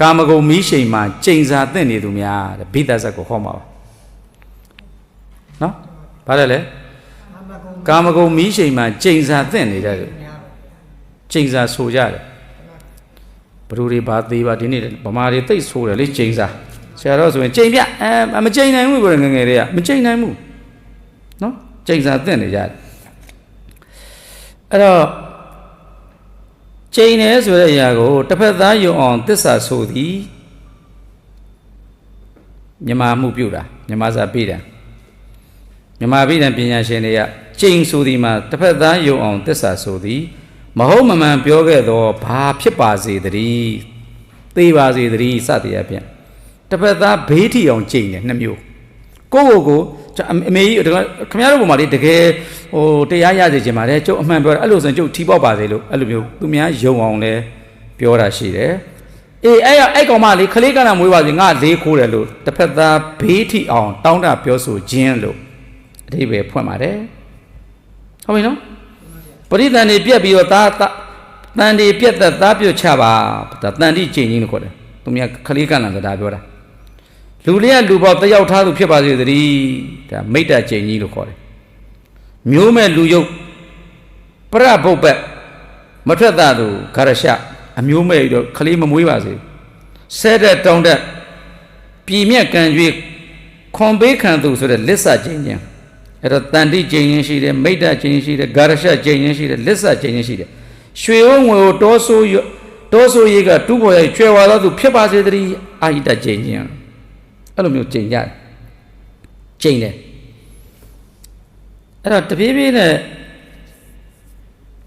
ကာမဂုဏ်မီးရှိန်မှာကျိန်စာသင့်နေသူများတဲ့ဘိသဇက်ကိုဟောမှာပါနော်ဘာလဲလဲအမကုံကာမဂုဏ်မီးရှိန်မှာကျိန်စာသင့်နေတယ်လို့များပါကျိန်စာဆိုကြတယ်ဘလူတွေဘာသေးပါဒီနေ့ဗမာတွေသိပ်ဆိုတယ်လေကျိန်စာဆရာတော်ဆိုရင်ကျိန်ပြအဲမကျိန်နိုင်ဘူးပြောတယ်ငယ်ငယ်တွေကမကျိန်နိုင်ဘူးနော်ကျိန်စာသင့်နေကြတယ်အဲ့တော့ ကျိန်တယ်ဆိုတဲ့အရာကိုတစ်ဖက်သားယုံအောင်သစ္စာဆိုသည်မြမမှုပြုတာမြမစာပြီးတယ်မြမပြီးတယ်ပညာရှင်တွေကကျိန်ဆိုသည်မှာတစ်ဖက်သားယုံအောင်သစ္စာဆိုသည် မဟုတ်မမှန်ပြောခဲ့သောဘာဖြစ်ပါစေတည်းသေပါစေတည်းစသည်အပြင်တစ်ဖက်သားဘေးထီအောင်ကျိန်တယ်နှစ်မျိုး ကိုယ့်ကိုယ်ကိုကျွန်တော်အမေကြီးဒီကခင်ဗျားတို့ပုံမှာလေတကယ်ဟိုတရားရစေချင်ပါတယ်ကျုပ်အမှန်ပြောတယ်အဲ့လိုဆိုရင်ကျုပ်ထီပေါက်ပါစေလို့အဲ့လိုမျိုးသူများယုံအောင်လဲပြောတာရှိတယ်အေးအဲ့ရအဲ့ကောင်မလေးခလေးကနာမွေးပါစေငါလေးခိုးတယ်လို့တစ်ဖက်သားဘေးထီအောင်တောင်းတပြောဆိုခြင်းလို့အဓိပ္ပာယ်ဖွင့်ပါတယ်ဟုတ်ပြီနော်ပရိသန်တွေပြက်ပြီးတော့သားသားတန်တွေပြက်သက်သားပြုတ်ချပါဒါတန်တိကျင့်ကြီးလို့ခေါ်တယ်သူများခလေးကန့်လန်စကားပြောတာ လူလေးကလူပေါက်တယောက်ထားသူဖြစ်ပါစေသတည်းဒါမိတ္တကျင့်ကြီးလို့ခေါ်တယ်မျိုးမဲ့လူယုတ်ပရပုတ်ပက်မထွက်သားသူဂရရှအမျိုးမဲ့ပြီးတော့ခလေးမမွေးပါစေဆဲတဲ့တောင်းတဲ့ပြည်မြက်ကံကြွေးခွန်ပေးခံသူဆိုတဲ့လစ္ဆကျင့်ချင်းအဲ့တော့တန်တိကျင်ရင်ရှိတယ်မိတ္တကျင်ရင်ရှိတယ်ဂါရရှကျင်ရင်ရှိတယ်လစ္ဆကျင်ရင်ရှိတယ်ရွှေဝငွေကိုတောဆိုးရတောဆိုးရေးကတူးပေါ်ရိုက်ကျွဲဝါသောသူဖြစ်ပါစေတည်းအာဟိတကျင်ရင် အဲ့လိုမျိုးကျင်ကြတယ်ကျင်တယ်အဲ့တော့တပြေးပြေးနဲ့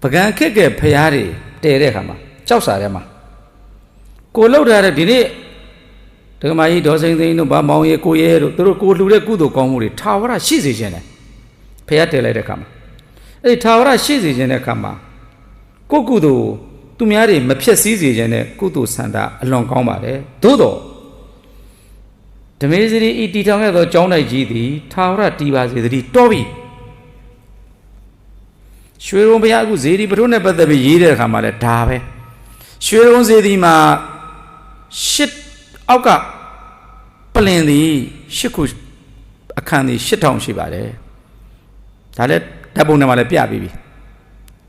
ပကံခက်ကဲဖျားတွေတဲတဲ့ခါမှာကြောက်စာထဲမှာကိုလှုပ်ထားတဲ့ဒီနေ့ဒကမာကြီးဒေါ်စိန်သိန်းတို့ဗမောင်ရဲကိုရဲတို့သူတို့ကိုလှူတဲ့ကုသိုလ်ကောင်းမှုတွေထာဝရရှိစေခြင်းတယ်ဖះတည်လိုက်တဲ့ခါမှာအဲ့ဒီထာဝရရှိစေခြင်းတဲ့ခါမှာကိုယ့်ကုသိုလ်သူများတွေမဖြစ်စည်းစေခြင်းတဲ့ကုသိုလ်ဆန္ဒအလွန်ကောင်းပါတယ်သို့တော့ ဓမေစရီဤတီထောင်ခဲ့သောကျောင်းတိုက်ကြီးသည်ထာဝရတည်ပါစေသတည်းတော်ပြီရွှေရုံဘုရားအခုဇေဒီပထုနဲ့ပတ်သက်ပြီးရေးတဲ့အခါမှာလည်းဒါပဲရွှေရုံဇေဒီမှာရှစ်အောက်ကပလင်သည်ရှစ်ခုအခန်းသည်8000ရှိပါတယ်ဒါလည်းဓာတ်ပုံထဲမှာလည်းပြပြီးပြီ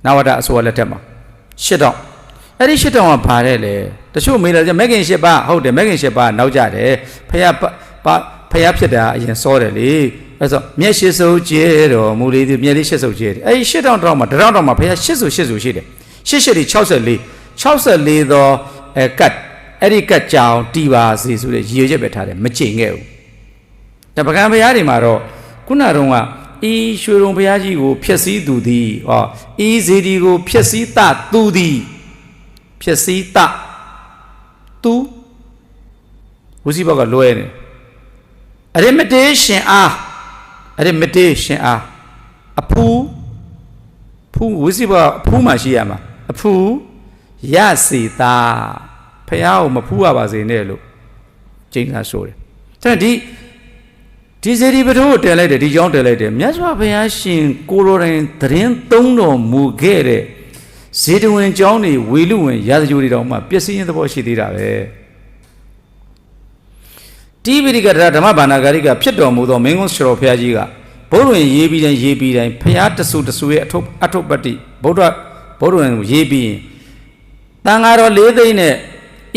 နဝတအစိုးရလက်ထက်မှာရှစ်တောင်အဲ့ဒီရှစ်တောင်ကဘာတဲ့လဲတချို့မေးလာကြမက်ကင်ရှစ်ပါဟုတ်တယ်မက်ကင်ရှစ်ပါနောက်ကြတယ်ဖះ ပါဖះဖြစ်တာအရင်စောတယ်လေအဲ့ဆိုမျက်ရှစ်စုပ်ကျဲတော်မူလေးဒီမျက်လေးရှစ်စုပ်ကျဲတယ်အဲ့ဒီရှစ်တောင်တောင်မှာတတောင်တောင်မှာဖះရှစ်စုရှစ်စုရှိတယ်ရှစ်ရှစ်ဒီ64 64သောအဲကတ်အဲ့ဒီကတ်ကြောင်တီပါစီဆိုတဲ့ရည်ရွယ်ချက်ပဲထားတယ်မကျင်ခဲ့ဘူးတပကံဘုရားတွေမှာတော့ခုနတုန်းကဤရွှေရုံဘုရားကြီးကိုဖျက်ဆီးသူသည်ဟောဤဇေဒီကိုဖျက်ဆီးတသူသည်ဖျက်ဆီးတသူဝစီဘောကလွဲနေ အရမတေရှင်အားအရမတေရှင်အားအဖူဖူဝစီဘောအဖူမှရှိရမှာအဖူရစီတာဖះကိုမဖူးရပါစေနဲ့လို့ကျင်းစာဆိုတယ်တဲ့ဒီဒီစေဒီပထိုးကိုတယ်လိုက်တယ်ဒီကြောင်းတယ်လိုက်တယ်မြတ်စွာဘုရားရှင်ကိုရိုရင်သတင်းသုံးတော်မူခဲ့တဲ့ဇေတဝင်ကျောင်းတွေဝေလူဝင်ရာဇဂိုတွေတောင်မှပျက်စီးရင်သဘောရှိသေးတာပဲ တိပိဋကဓမ္မဘာနာဂရိကဖြစ်တော်မူသောမင်းကုန်းဆရာဘုရားကြီးကဘုရားဝင်ရေးပြီးတိုင်းရေးပြီးတိုင်းဘုရားတဆူတဆူရဲ့အထုပ်အထုပ်ပတ္တိဗုဒ္ဓဘုရားဝင်ရေးပြီးရင်တန်ဃာတော်၄သိန်းနဲ့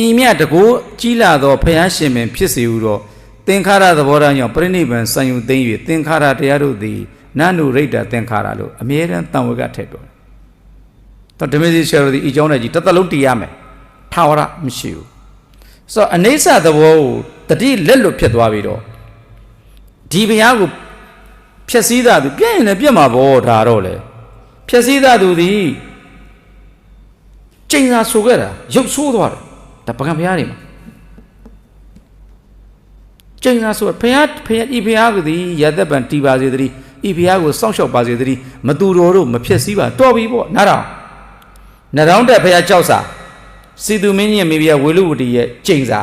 ဤမြတ်တကူကြီးလာသောဘုရားရှင်ပင်ဖြစ်စေဟုသောသင်္ခါရသဘောထားကြောင့်ပြိဋိဘံစံယူသိမ့်၍သင်္ခါရတရားတို့သည်နန္နုရိတ္တသင်္ခါရလို့အမြဲတမ်းတန်ဝကထည့်ပြောတယ်။တော့ဓမ္မစီဆရာတို့ဒီအကြောင်းနဲ့ကြီးတစ်သက်လုံးတည်ရမယ်။ထာဝရမရှိဘူး။ဆိုတော့အနေဆသဘောကို တတိလက်လွတ်ဖြစ်သွားပြီးတော့ဒီဘုရားကိုဖြည့်စည်းတာသူပြည့်ရင်လည်းပြည့်မှာပေါ့ဒါတော့လေဖြည့်စည်းတာသူသည်ကျိန်စာဆိုခဲ့တာရုပ်ဆိုးသွားတယ်ဒါပကံဘုရားတွေမှာကျိန်သာဆိုဘုရားဘုရားဤဘုရားကသည်ရသက်ပံတီပါစေတည်းဤဘုရားကိုစောင့်ရှောက်ပါစေတည်းမတူတော်တို့မဖြစ်စည်းပါတော်ပြီပေါ့နားတော်နရောင်းတက်ဘုရားကြောက်စာစီသူမင်းကြီးရဲ့မိဖုရားဝေလူဝတီရဲ့ကျိန်စာ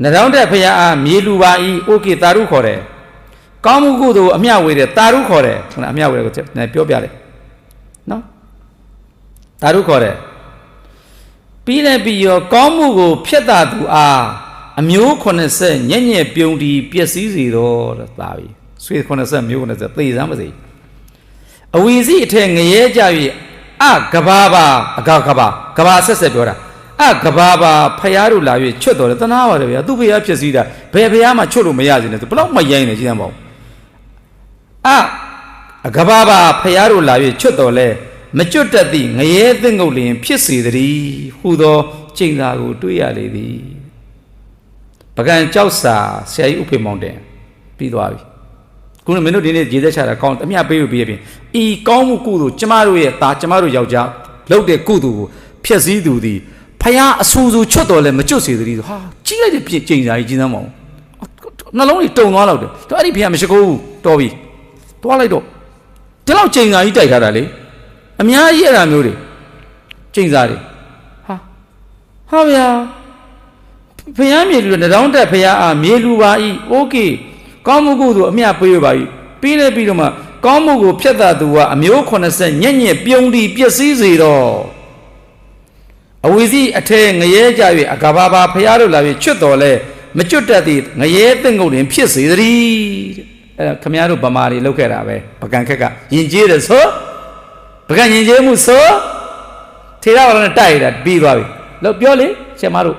နရောင်းတက်ဘုရားအားမြေလူပါဤအိုကေတာရုခေါ်တယ်ကောင်းမှုကုသိုလ်အမျှဝေတယ်တာရုခေါ်တယ်ဟုတ်လားအမျှဝေတယ်ကိုပြောပြတယ်နော်တာရုခေါ်တယ်ပြီးလည်းပြီးရောကောင်းမှုကိုဖျက်တာသူအားအမျိုး80ညံ့ညက်ပြုံးတီပျက်စီးစေတော့တဲ့သာပြီဆွေ80မျိုး90သေစမ်းပါစေအဝီစီအထက်ငရဲကြ၍အကဘာပါအကကဘာကဘာဆက်ဆက်ပြောတာ အကဘာပါဖယားတို့လာ၍ချွတ်တော်တယ်တနာပါတယ်ဗျာသူ့ဖယားဖြစ်စည်းတာဘယ်ဖယားမှချွတ်လို့မရစေနဲ့သူဘလောက်မရိုင်းနေကြည့်တယ်မဟုတ်အအကဘာပါဖယားတို့လာ၍ချွတ်တော်လဲမကျွတ်တတ်သည့်ငရဲသင့်ငုတ်လျင်ဖြစ်စေသည်ဟူသောချိန်သာကိုတွေ့ရလေသည်ပကံကြောက်စာဆရာကြီးဥဖေမောင်တင်ပြီးသွားပြီခုနမင်းတို့ဒီနေ့ရေသက်ချတာကောင်းအမြပေးလို့ပြီးရပြင်ဤကောင်းမှုကုသိုလ်ကျမတို့ရဲ့သားကျမတို့ယောက်ျားလုပ်တဲ့ကုသိုလ်ကိုဖျက်ဆီးသူသည် ဖယားအဆူဆူချွတ်တော်လဲမကျွတ်စေသည်ဆိုဟာကြီးလိုက်တဲ့ပြင်ချိန်စာကြီးကြီးသမ်းမအောင်နှလုံးကြီးတုံသွားလောက်တယ်တော့အဲ့ဒီဖယားမရှိဘူးတော်ပြီသွားလိုက်တော့ဒီလောက်ချိန်စာကြီးတိုက်ထားတာလေအများကြီးအဲ့ဒါမျိုးတွေချိန်စာတွေဟာဟာဗျာဖယားမြေလူတတောင်းတက်ဖယားအားမြေလူပါဤโอเคကောင်းမှုကုသိုလ်အမြပေးရပါဤပြီးလဲပြီးတော့မှကောင်းမှုကိုဖျက်တာသူကအမျိုး80ညက်ညက်ပြုံးတီပျက်စီးစေတော့ အဝီစီအထဲငရဲကြ၍အကဘာဘာဖယားတို့လာပြီးချွတ်တော်လဲမချွတ်တတ်သည့်ငရဲသင့်ငုတ်တွင်ဖြစ်စေသည်တဲ့အဲ့ဒါခမည်းတော်ဗမာတွေလောက်ခဲ့တာပဲပကံခက်ကယင်ကျေးတယ်ဆိုပကံရင်ကျေးမှုဆိုထေရဝါဒနဲ့တိုက်ရတာပြီးသွားပြီလို့ပြောလေဆရာမတို့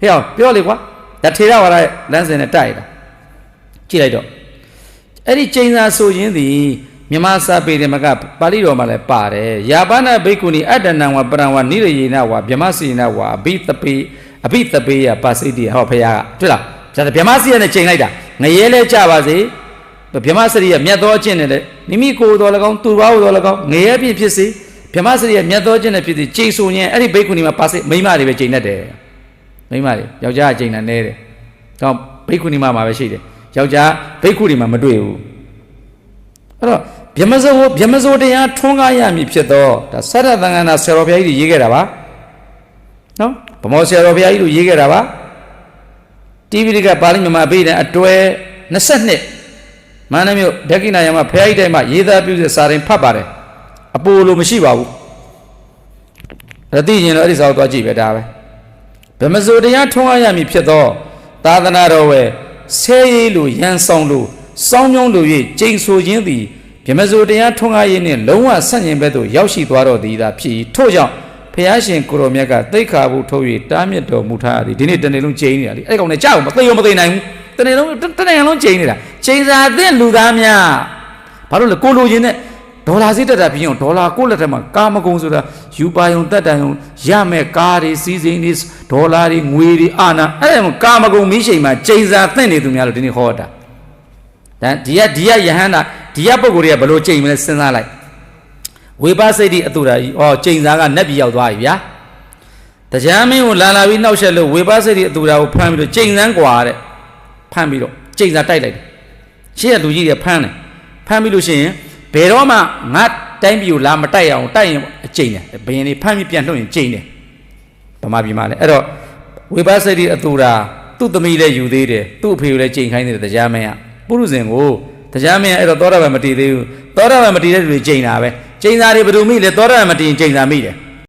ဟဲ့အောင်ပြောလေကွာဒါထေရဝါဒရဲ့လမ်းစဉ်နဲ့တိုက်ရတာကြည့်လိုက်တော့အဲ့ဒီကျိန်စာဆိုခြင်းသည် မြမစာပေတယ်မကပါဠိတော်မှာလည်းပါတယ်ယာပနာဘိက္ခုနီအတ္တနံဝပရံဝနိရယေနဝဗြဟ္မစီနဝအဘိတပေအဘိတပေယပါစိတိဟောဖရာကတွေ့လားဒါဗြဟ္မစီရနဲ့ကျိန်လိုက်တာငရဲလဲကြပါစေဗြဟ္မစရိယမြတ်သောအကျင့်နဲ့လေမိမိကိုယ်တော်၎င်းသူဘာတော်၎င်းငရဲဖြစ်ဖြစ်စေဗြဟ္မစရိယမြတ်သောအကျင့်နဲ့ဖြစ်စေကျိန်ဆိုရင်အဲ့ဒီဘိက္ခုနီမှာပါစိမိမတွေပဲကျိန်တတ်တယ်မိမတွေယောက်ျားကကျိန်တာနဲတယ်တော့ဘိက္ခုနီမှာမှာပဲရှိတယ်ယောက်ျားဘိက္ခုနီမှာမတွေ့ဘူးအဲ့တော့ ဗြဟ္မစိုးဗြဟ္မစိုးတရားထွန်းကားရမည်ဖြစ်တော့ဒါသတ္တသံဃာနာဆရာတော်ဘုရားကြီးတွေရေးခဲ့တာပါနော်ဗမောဆရာတော်ဘုရားကြီးတို့ရေးခဲ့တာပါတိပိဋကပါဠိမြန်မာအဘိဓမ္မာအတွဲ22မန္တမြို့ဒက္ခိဏယမဘုရားကြီးတိုင်းမှာရေးသားပြုတဲ့စာရင်ဖတ်ပါတယ်အပိုလိုမရှိပါဘူးရတိရင်တော့အဲ့ဒီစာကိုသွားကြည့်ပဲဒါပဲဗမစိုးတရားထွန်းကားရမည်ဖြစ်သောသာသနာတော်ဝယ်ဆဲရည်လိုရန်ဆောင်လိုစောင်းညုံးလို၍ကျိန်ဆိုခြင်းသည် ဗမစိုးတရားထွန်းကားရေးနှင့်လုံးဝဆန့်ကျင်ဘက်သို့ရောက်ရှိသွားတော်သည်သာဖြစ်၏ထို့ကြောင့်ဖះရှင်ကိုရောမြတ်ကတိတ်ခါဘူးထုတ်၍တားမြစ်တော်မူထားသည်ဒီနေ့တနေ့လုံးကျိန်နေတာလေအဲ့ကောင်နဲ့ကြောက်မသိရောမသိနိုင်ဘူးတနေ့လုံးတနေ့လုံးကျိန်နေတာကျိန်စာအသင့်လူသားများဘာလို့လဲကိုလိုချင်တဲ့ဒေါ်လာစီးတက်တာပြီးအောင်ဒေါ်လာကိုလက်ထက်မှာကာမဂုဏ်ဆိုတာယူပါယုံတက်တန်ယုံရမဲ့ကားတွေစီးစိမ်တွေဒေါ်လာတွေငွေတွေအာနာအဲ့ဒါကာမဂုဏ်မီးရှိန်မှာကျိန်စာသင့်နေသူများလို့ဒီနေ့ဟောတာဒါဒီကဒီကယဟန္တာ ဒီကပုဂ္ဂိုလ်တွေကဘလို့ကျိန်မလဲစဉ်းစားလိုက်ဝေပါစိတ်ဒီအတူတာကြီးဩကျိန်စာကနက်ပြရောက်သွားပြီဗျာတရားမင်းကိုလာလာပြီးနှောက်ရှက်လို့ဝေပါစိတ်ဒီအတူတာကိုဖမ်းပြီးတော့ကျိန်စမ်းกว่าတဲ့ဖမ်းပြီးတော့ကျိန်စာတိုက်လိုက်တယ်ရှေ့ကလူကြီးတွေဖမ်းတယ်ဖမ်းပြီးလို့ရှိရင်ဘယ်တော့မှငါတိုင်းပြည်ကိုလာမတိုက်အောင်တိုက်ရင်အကျိန်တယ်ဘယင်တွေဖမ်းပြီးပြန်လှုပ်ရင်ကျိန်တယ်ဗမာပြည်မှာလည်းအဲ့တော့ဝေပါစိတ်ဒီအတူတာသူ့သမီးလည်းယူသေးတယ်သူ့အဖေကိုလည်းကျိန်ခိုင်းတယ်တရားမင်းကပုရုဇဉ်ကို တရားမင်းအဲ့တော့သောတာပန်မတည်သေးဘူးသောတာပန်မတည်တဲ့လူတွေကျိန်တာပဲကျိန်စာတွေဘယ်သူမိလဲသောတာပန်မတည်ရင်ကျိန်စာမိတယ်